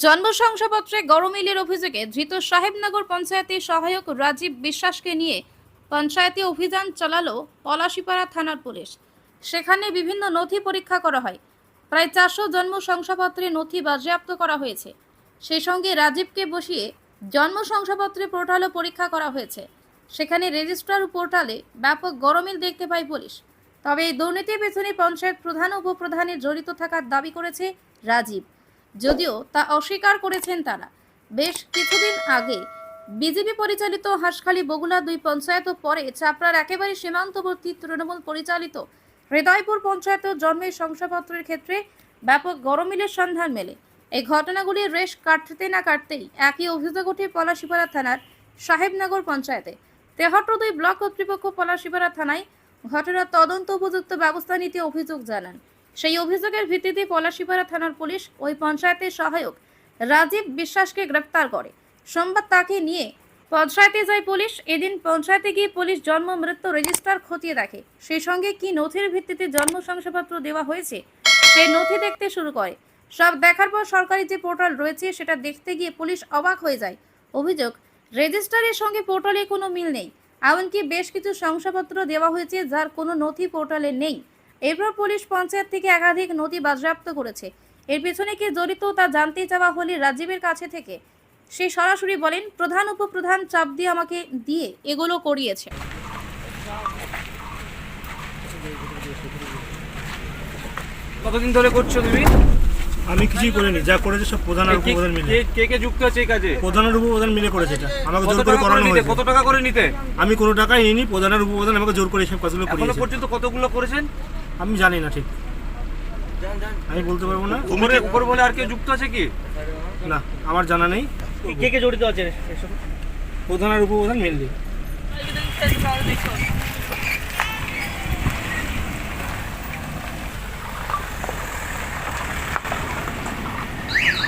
জন্ম শংসাপত্রে গরমিলের অভিযোগে ধৃত সাহেবনগর পঞ্চায়েতের সহায়ক রাজীব বিশ্বাসকে নিয়ে পঞ্চায়েতে অভিযান চালালো পলাশিপাড়া থানার পুলিশ। সেখানে বিভিন্ন নথি পরীক্ষা করা হয়। প্রায় চারশো জন্ম শংসাপত্রে নথি বাজেয়াপ্ত করা হয়েছে। সেই সঙ্গে রাজীবকে বসিয়ে জন্ম শংসাপত্রে পোর্টালও পরীক্ষা করা হয়েছে। সেখানে রেজিস্ট্রার পোর্টালে ব্যাপক গরমিল দেখতে পায় পুলিশ। তবে এই দুর্নীতির পেছনে পঞ্চায়েত প্রধান ও উপপ্রধানের জড়িত থাকার দাবি করেছে রাজীব। যদিও তা অস্বীকার করেছেন তারা। বেশ কিছুদিন আগে বিজেপি পরিচালিত হাঁসখালী বগুলা দুই পঞ্চায়েত ও পরে চাপড়ার একেবারে সীমান্তবর্তী তৃণমূল পরিচালিত হৃদয়পুর পঞ্চায়েত জন্মের শংসাপত্রের ক্ষেত্রে ব্যাপক গরমিলের সন্ধান মেলে। এই ঘটনাগুলির রেশ কাটতে না কাটতেই একই অভিযোগ ওঠে পলাশিপাড়া থানার সাহেবনগর পঞ্চায়েতে। তেহট্ট দুই ব্লক কর্তৃপক্ষ পলাশিপাড়া থানায় ঘটনার তদন্ত উপযুক্ত ব্যবস্থা নিতে অভিযোগ জানান। সেই অভিযোগের ভিত্তিতে পলাশিপাড়া থানার পুলিশ ওই পঞ্চায়েতের সহায়ক রাজীব বিশ্বাসকে গ্রেপ্তার করে। সোমবার তাকে নিয়ে পঞ্চায়েতে যায় পুলিশ। এদিন পঞ্চায়েতে গিয়ে পুলিশ জন্ম, মৃত্যু রেজিস্টার খতিয়ে দেখে। সেই সঙ্গে কি নথির ভিত্তিতে জন্ম শংসাপত্র দেওয়া হয়েছে, সেই নথি দেখতে শুরু করে। সব দেখার পর সরকারি যে পোর্টাল রয়েছে, সেটা দেখতে গিয়ে পুলিশ অবাক হয়ে যায়। অভিযোগ, রেজিস্টারের সঙ্গে পোর্টালে কোনো মিল নেই। এমনকি বেশ কিছু শংসাপত্র দেওয়া হয়েছে, যার কোনো নথি পোর্টালে নেই। এরপর পুলিশ পঞ্চায়েত থেকে একাধিক নথি বাজেয়াপ্ত করেছে। এর পেছনে কে জড়িত তা জানতে চাওয়া হলে রাজীবের কাছে থেকে। সে সরাসরি বলেন প্রধান উপপ্রধান চাপ দিয়ে আমাকে দিয়ে এগুলো করিয়েছে। কতদিন ধরে করছ তুমি? আমি কিছুই করিনি যা করেছে সব প্রধান আর উপপ্রধান মিলে। কে- কে কে যুক্ত আছে এই কাজে? প্রধান আর উপপ্রধান মিলে করেছে এটা। আমাকে কত জোর করে টাকা করে করানো নিতে? হয়েছে। কত টাকা করে নিতে? আমি কোনো টাকাই নিইনি প্রধান আর উপপ্রধান আমাকে জোর করে সব কাজগুলো এখনও করিয়েছে। পর্যন্ত কতগুলো করেছেন? আমি জানি না ঠিক। আমি বলতে পারব না। উপরে উপর বলে আর কেউ যুক্ত আছে কি? না আমার জানা নেই। কে কে জড়িত আছে? প্রধান আর উপপ্রধান মেনলি।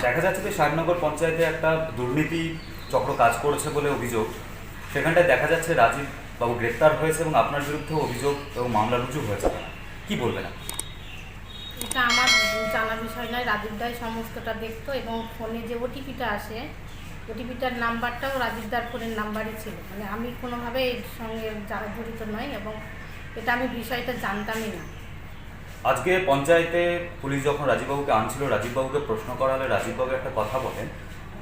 দেখা যাচ্ছে যে শাহনগর পঞ্চায়েতে একটা দুর্নীতি চক্র কাজ করেছে বলে অভিযোগ। সেখানটায় দেখা যাচ্ছে রাজীব বাবু গ্রেপ্তার হয়েছে এবং আপনার বিরুদ্ধে অভিযোগ এবং মামলা রুজু হয়েছে। কি বলবেন আপনি? এটা আমার জানা বিষয় নয় রাজীব দাই সমস্তটা দেখতো এবং ফোনে যে ওটিপিটা আসে ওটিপিটার নাম্বারটাও রাজীব দার ফোনের নাম্বারই ছিল। মানে আমি কোনোভাবে এর সঙ্গে জড়িত নই এবং এটা আমি বিষয়টা জানতামই না। আজকে পঞ্চায়েতে পুলিশ যখন রাজীববাবুকে আনছিল রাজীববাবুকে প্রশ্ন করা হলে রাজীববাবু একটা কথা বলেন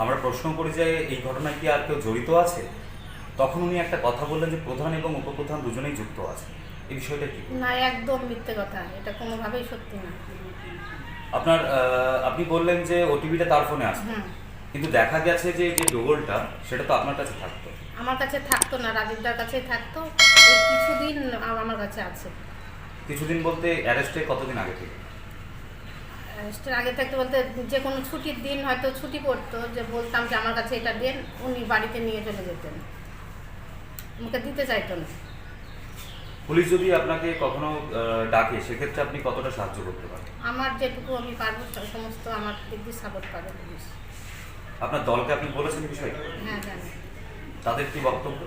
আমরা প্রশ্ন করি যে এই ঘটনায় কি আর কেউ জড়িত আছে? তখন উনি একটা কথা বললেন যে প্রধান এবং উপপ্রধান দুজনেই যুক্ত আছে। এই বিষয়টা কি? না একদম মিথ্যে কথা। এটা কোনোভাবেই সত্যি না। আপনার আপনি বললেন যে ওটিপিটা তার ফোনে আছে হুম। কিন্তু দেখা গেছে যে যে ডোগলটা সেটা তো আপনার কাছে থাকতো। আমার কাছে থাকতো না রাজীব দার কাছেই থাকতো। এই কিছুদিন আমার কাছে আছে। কিছুদিন বলতে অ্যারেস্টে কতদিন আগে থেকে? অ্যারেস্টের আগে থাকতে বলতে যে কোনো ছুটির দিন হয়তো ছুটি পড়তো যে বলতাম যে আমার কাছে এটা দেন উনি বাড়িতে নিয়ে চলে যেতেন। আমাকে দিতে চাইতো না। পুলিশ যদি আপনাকে কখনো ডাকে সেক্ষেত্রে আপনি কতটা সাহায্য করতে পারেন? আমার যেটুকু আমি পারব সে সমস্ত আমার দিক দিয়ে সাপোর্ট পাবে পুলিশ। আপনার দলকে আপনি বলেছেন বিষয়টা? হ্যাঁ জানি। তাদের কি বক্তব্য?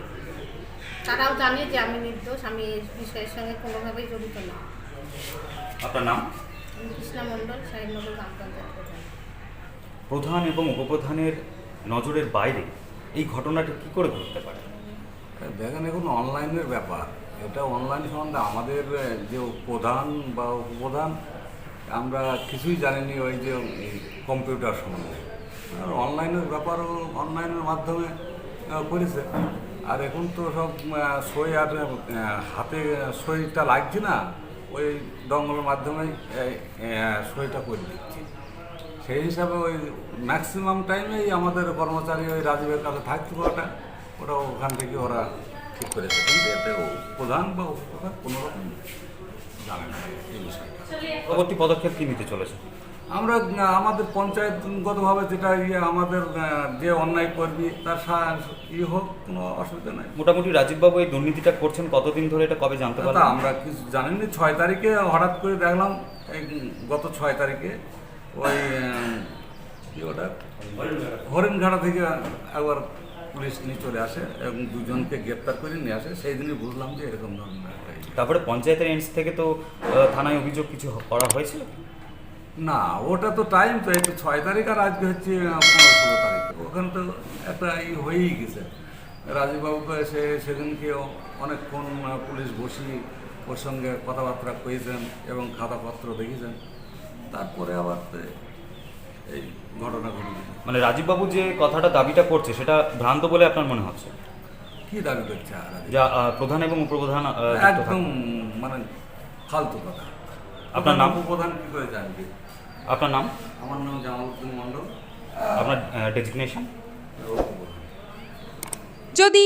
তারাও জানে যে আমি নির্দোষ আমি এই বিষয়ের সঙ্গে কোনোভাবেই জড়িত না। আপনার নাম? কৃষ্ণা মণ্ডল সাহেবনগর গ্রাম পঞ্চায়েত প্রধান। প্রধান এবং উপপ্রধানের নজরের বাইরে এই ঘটনাটা কি করে ঘটতে পারে? দেখেন এখন অনলাইনের ব্যাপার। এটা অনলাইন সম্বন্ধে আমাদের যে প্রধান বা উপপ্রধান, আমরা কিছুই জানিনি ওই যে কম্পিউটার সম্বন্ধে। আর অনলাইনের ব্যাপারও অনলাইনের মাধ্যমে করেছে। আর এখন তো সব সই আর হাতে সইটা লাগছে না, ওই দঙ্গলের মাধ্যমেই সইটা করে দিচ্ছি। সেই হিসাবে ওই ম্যাক্সিমাম টাইমেই আমাদের কর্মচারী ওই রাজীবের কাছে থাকতো ওটা ওরা ওখান থেকে ওরা ঠিক করেছে কিন্তু এতে প্রধান বা উপপ্রধান কোনো রকম জানে না এই বিষয়ে পরবর্তী পদক্ষেপ কী নিতে চলেছে? আমরা আমাদের পঞ্চায়েতগতভাবে যেটা ইয়ে আমাদের যে অন্যায় করবি তার ই হোক কোনো অসুবিধা নাই। মোটামুটি রাজীববাবু এই দুর্নীতিটা করছেন কতদিন ধরে এটা কবে জানতে তা আমরা কিছু জানিনি। ছয় তারিখে হঠাৎ করে দেখলাম গত ছয় তারিখে ওই কি ওটা? হরিণঘাটা থেকে একবার পুলিশ নিয়ে চলে আসে এবং দুজনকে গ্রেপ্তার করে নিয়ে আসে সেই দিনই বুঝলাম যে এরকম ধরনের। তারপরে পঞ্চায়েতের এন্ডস থেকে তো থানায় অভিযোগ কিছু করা হয়েছিল? না ওটা তো টাইম তো একটু ছয় তারিখ আর আজকে হচ্ছে পনেরো ষোলো তারিখ। ওখানে তো একটা ই হয়েই গেছে। রাজীববাবু তো এসে সেদিনকে অনেকক্ষণ পুলিশ বসি ওর সঙ্গে কথাবার্তা কয়েছেন এবং খাতাপত্র দেখেছেন। তারপরে আবার তো এই ঘটনা ঘটে গেছে। মানে রাজীববাবু যে কথাটা দাবিটা করছে সেটা ভ্রান্ত বলে আপনার মনে হচ্ছে? কি দাবি করছে যা প্রধান এবং উপপ্রধান একদম মানে ফালতু কথা। আপনার নাম? উপপ্রধান কি করে জানবে? আপনার নাম? আমার নাম জামালউদ্দিন মণ্ডল। আপনার ডেজিগনেশন? যদি